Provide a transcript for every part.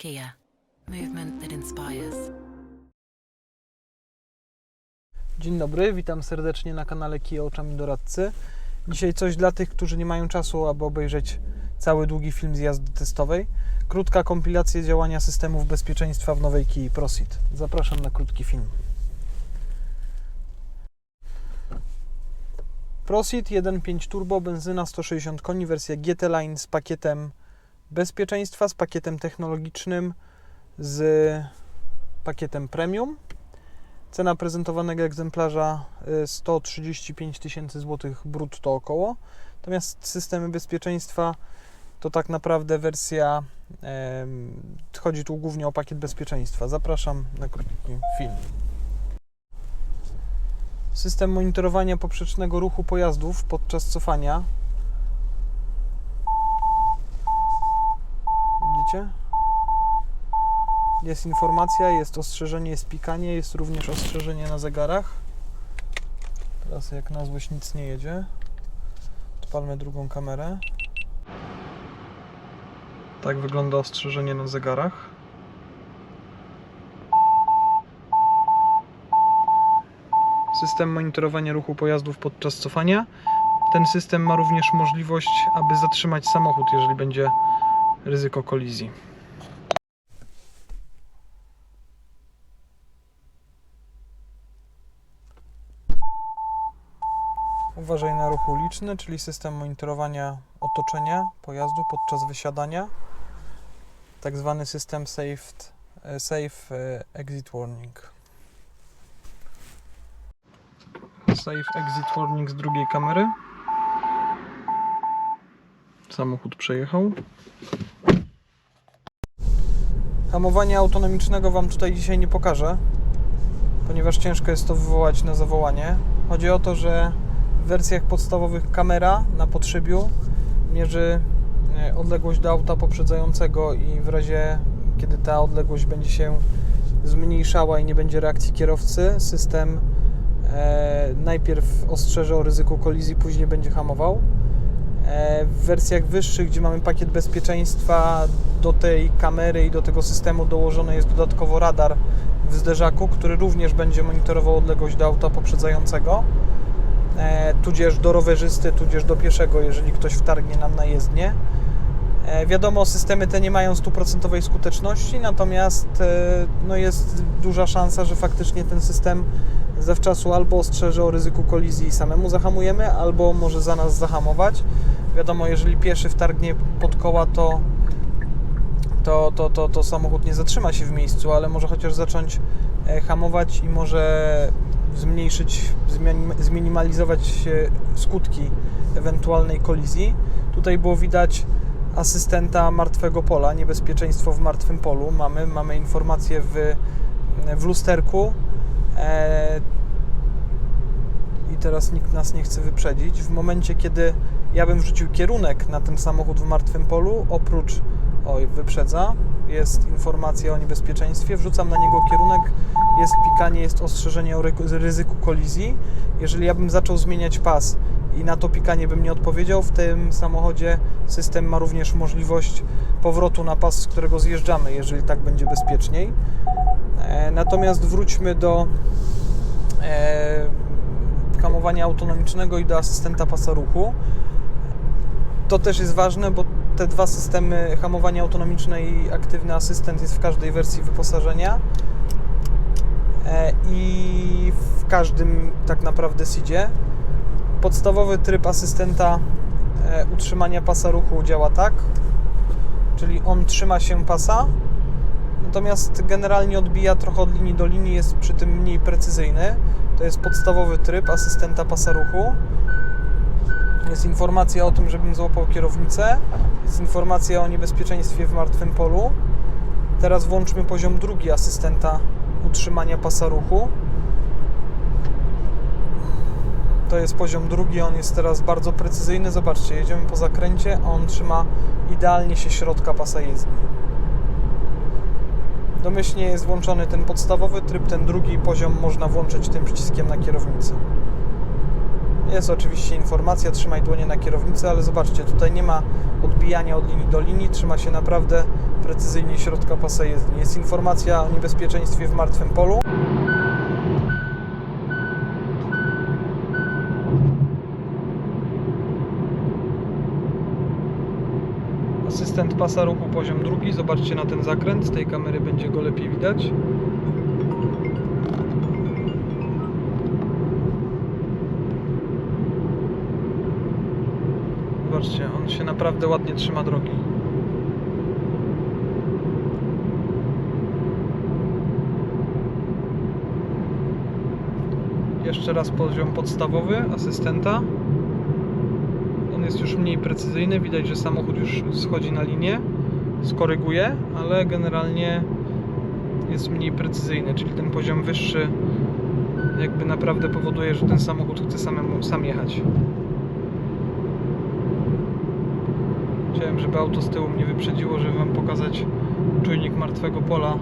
Kia, movement that inspires. Dzień dobry, witam serdecznie na kanale Kija Oczami Doradcy. Dzisiaj coś dla tych, którzy nie mają czasu, aby obejrzeć cały długi film z jazdy testowej. Krótka kompilacja działania systemów bezpieczeństwa w nowej Kii Proceed. Zapraszam na krótki film. Proceed 1.5 Turbo, benzyna 160 koni, wersja GT Line z pakietem bezpieczeństwa, z pakietem technologicznym, z pakietem premium. Cena prezentowanego egzemplarza y, 135 tysięcy złotych brutto około. Natomiast systemy bezpieczeństwa to tak naprawdę wersja, chodzi tu głównie o pakiet bezpieczeństwa. Zapraszam na krótki film. System monitorowania poprzecznego ruchu pojazdów podczas cofania. Jest informacja, jest ostrzeżenie, jest pikanie, jest również ostrzeżenie na zegarach. Teraz jak na złość nic nie jedzie. Odpalmy drugą kamerę. Tak wygląda ostrzeżenie na zegarach. System monitorowania ruchu pojazdów podczas cofania. Ten system ma również możliwość, aby zatrzymać samochód, jeżeli będzie ryzyko kolizji. Uważaj na ruch uliczny, czyli system monitorowania otoczenia pojazdu podczas wysiadania. Tak zwany system safe, safe e, exit warning. Safe exit warning z drugiej kamery. Samochód przejechał. Hamowania autonomicznego Wam tutaj dzisiaj nie pokażę, ponieważ ciężko jest to wywołać na zawołanie. Chodzi o to, że w wersjach podstawowych kamera na potrzebiu mierzy e, odległość do auta poprzedzającego i w razie kiedy ta odległość będzie się zmniejszała i nie będzie reakcji kierowcy, system e, najpierw ostrzeże o ryzyku kolizji, później będzie hamował. E, w wersjach wyższych, gdzie mamy pakiet bezpieczeństwa, do tej kamery i do tego systemu dołożony jest dodatkowo radar w zderzaku, który również będzie monitorował odległość do auta poprzedzającego e, tudzież do rowerzysty, tudzież do pieszego, jeżeli ktoś wtargnie nam na jezdnię. E, wiadomo, systemy te nie mają stuprocentowej skuteczności, natomiast no jest duża szansa, że faktycznie ten system zawczasu albo ostrzeże o ryzyku kolizji i samemu zahamujemy, albo może za nas zahamować. Wiadomo, jeżeli pieszy wtargnie pod koła, to to, to, to, to samochód nie zatrzyma się w miejscu, ale może chociaż zacząć e, hamować i może zmniejszyć, zminimalizować skutki ewentualnej kolizji. Tutaj było widać asystenta martwego pola, niebezpieczeństwo w martwym polu. Mamy, mamy informację w, w lusterku. E, I teraz nikt nas nie chce wyprzedzić. W momencie, kiedy ja bym wrzucił kierunek na ten samochód w martwym polu, oprócz Oj, wyprzedza. Jest informacja o niebezpieczeństwie. Wrzucam na niego kierunek. Jest pikanie, jest ostrzeżenie o ryzyku kolizji. Jeżeli ja bym zaczął zmieniać pas i na to pikanie bym nie odpowiedział, w tym samochodzie system ma również możliwość powrotu na pas, z którego zjeżdżamy, jeżeli tak będzie bezpieczniej. E, Natomiast wróćmy do e, hamowania autonomicznego i do asystenta pasa ruchu. To też jest ważne, bo te dwa systemy hamowania autonomiczne i aktywny asystent jest w każdej wersji wyposażenia E, i w każdym tak naprawdę SIDzie. Podstawowy tryb asystenta e, utrzymania pasa ruchu działa tak, czyli on trzyma się pasa, natomiast generalnie odbija trochę od linii do linii, jest przy tym mniej precyzyjny. To jest podstawowy tryb asystenta pasa ruchu. Jest informacja o tym, żebym złapał kierownicę. Jest informacja o niebezpieczeństwie w martwym polu. Teraz włączmy poziom drugi asystenta utrzymania pasa ruchu. To jest poziom drugi, on jest teraz bardzo precyzyjny. Zobaczcie, jedziemy po zakręcie, a on trzyma idealnie się środka pasa jezdni. Domyślnie jest włączony ten podstawowy tryb, ten drugi poziom można włączyć tym przyciskiem na kierownicy. Jest oczywiście informacja, trzymaj dłonie na kierownicy, ale zobaczcie, tutaj nie ma odbijania od linii do linii, trzyma się naprawdę precyzyjnie środka pasa jezdni. Jest informacja o niebezpieczeństwie w martwym polu. Asystent pasa ruchu poziom drugi. Zobaczcie na ten zakręt. Z tej kamery będzie go lepiej widać. Zobaczcie, on się naprawdę ładnie trzyma drogi. Jeszcze raz poziom podstawowy asystenta. On jest już mniej precyzyjny. Widać, że samochód już schodzi na linię. Skoryguje, ale generalnie jest mniej precyzyjny, czyli ten poziom wyższy jakby naprawdę powoduje, że ten samochód chce samemu sam jechać. Chciałem, żeby auto z tyłu mnie wyprzedziło, żeby Wam pokazać czujnik martwego pola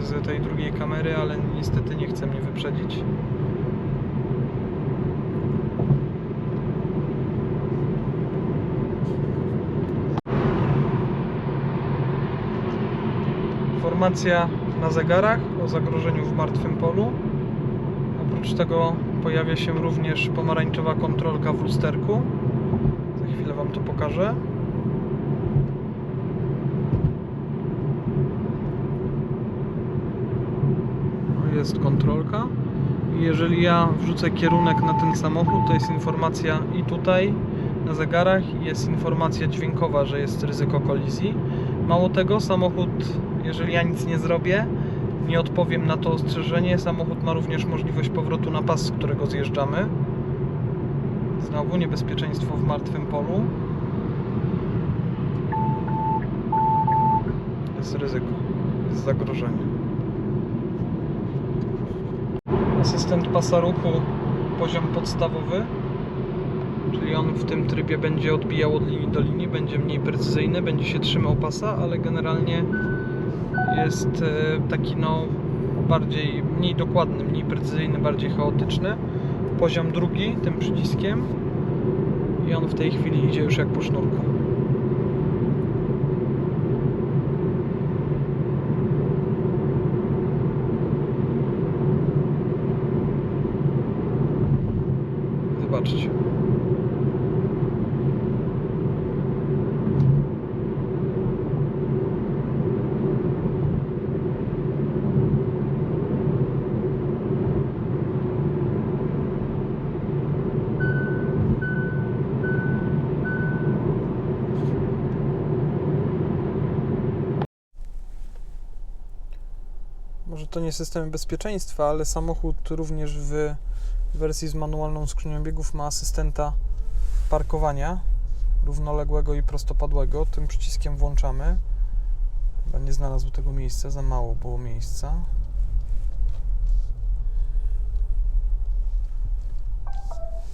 z tej drugiej kamery, ale niestety nie chce mnie wyprzedzić. Informacja na zegarach o zagrożeniu w martwym polu. Oprócz tego pojawia się również pomarańczowa kontrolka w lusterku. Za chwilę Wam to pokażę. O, Jest kontrolka. Jeżeli ja wrzucę kierunek na ten samochód, to jest informacja i tutaj na zegarach jest informacja dźwiękowa, że jest ryzyko kolizji. Mało tego, samochód, jeżeli ja nic nie zrobię, nie odpowiem na to ostrzeżenie, samochód ma również możliwość powrotu na pas, z którego zjeżdżamy. Znowu niebezpieczeństwo w martwym polu. Jest ryzyko, jest zagrożenie. Asystent pasa ruchu poziom podstawowy, czyli on w tym trybie będzie odbijał od linii do linii, będzie mniej precyzyjny, będzie się trzymał pasa, ale generalnie jest e, taki no bardziej, mniej dokładny, mniej precyzyjny, bardziej chaotyczny. Poziom drugi tym przyciskiem i on w tej chwili idzie już jak po sznurku. Zobaczcie. Może to nie system bezpieczeństwa, ale samochód również w wersji z manualną skrzynią biegów ma asystenta parkowania równoległego i prostopadłego. Tym przyciskiem włączamy. Chyba nie znalazł tego miejsca, za mało było miejsca.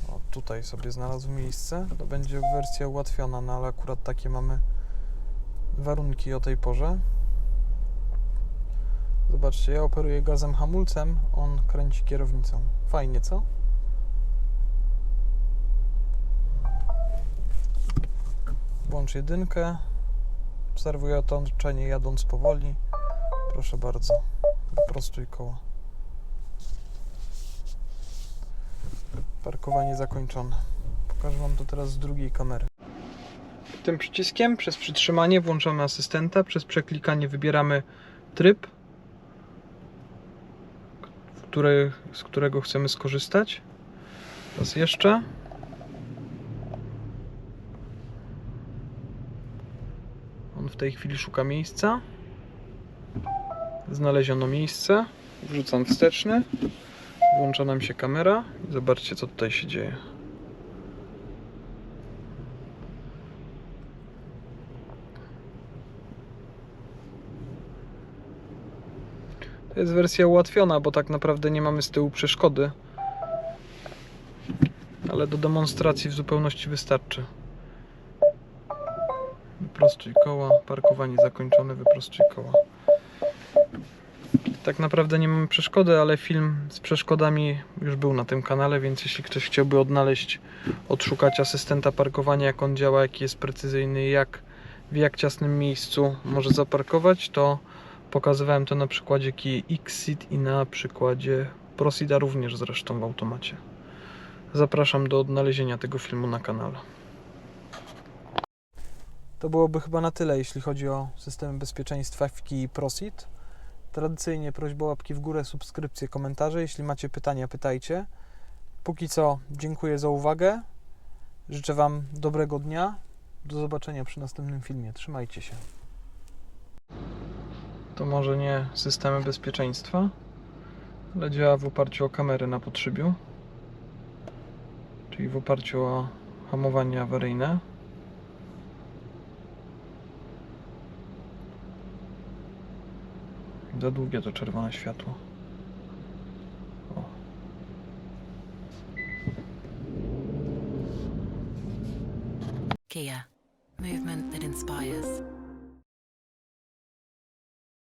O, tutaj sobie znalazł miejsce. To będzie wersja ułatwiona, no ale akurat takie mamy warunki o tej porze. Zobaczcie, ja operuję gazem hamulcem, on kręci kierownicą. Fajnie, co? Włącz jedynkę. Obserwuję otoczenie jadąc powoli. Proszę bardzo. Wyprostuj koło. Parkowanie zakończone. Pokażę Wam to teraz z drugiej kamery. Tym przyciskiem przez przytrzymanie włączamy asystenta, przez przeklikanie wybieramy tryb, z którego chcemy skorzystać. Raz jeszcze. On w tej chwili szuka miejsca. Znaleziono miejsce. Wrzucam wsteczny. Włącza nam się kamera. Zobaczcie, co tutaj się dzieje. To jest wersja ułatwiona, bo tak naprawdę nie mamy z tyłu przeszkody. Ale do demonstracji w zupełności wystarczy. Wyprostuj koła, parkowanie zakończone, wyprostuj koła. Tak naprawdę nie mamy przeszkody, ale film z przeszkodami już był na tym kanale, więc jeśli ktoś chciałby odnaleźć, odszukać asystenta parkowania, jak on działa, jaki jest precyzyjny, jak w jak ciasnym miejscu może zaparkować, to pokazywałem to na przykładzie Kia Xceed i na przykładzie Prosida również zresztą w automacie. Zapraszam do odnalezienia tego filmu na kanale. To byłoby chyba na tyle, jeśli chodzi o systemy bezpieczeństwa w Kii Prosid. Tradycyjnie prośba łapki w górę, subskrypcje, komentarze. Jeśli macie pytania, pytajcie. Póki co dziękuję za uwagę. Życzę Wam dobrego dnia. Do zobaczenia przy następnym filmie. Trzymajcie się. To może nie systemy bezpieczeństwa, ale działa w oparciu o kamery na podszybiu, czyli w oparciu o hamowanie awaryjne. Za długie to czerwone światło. Kia.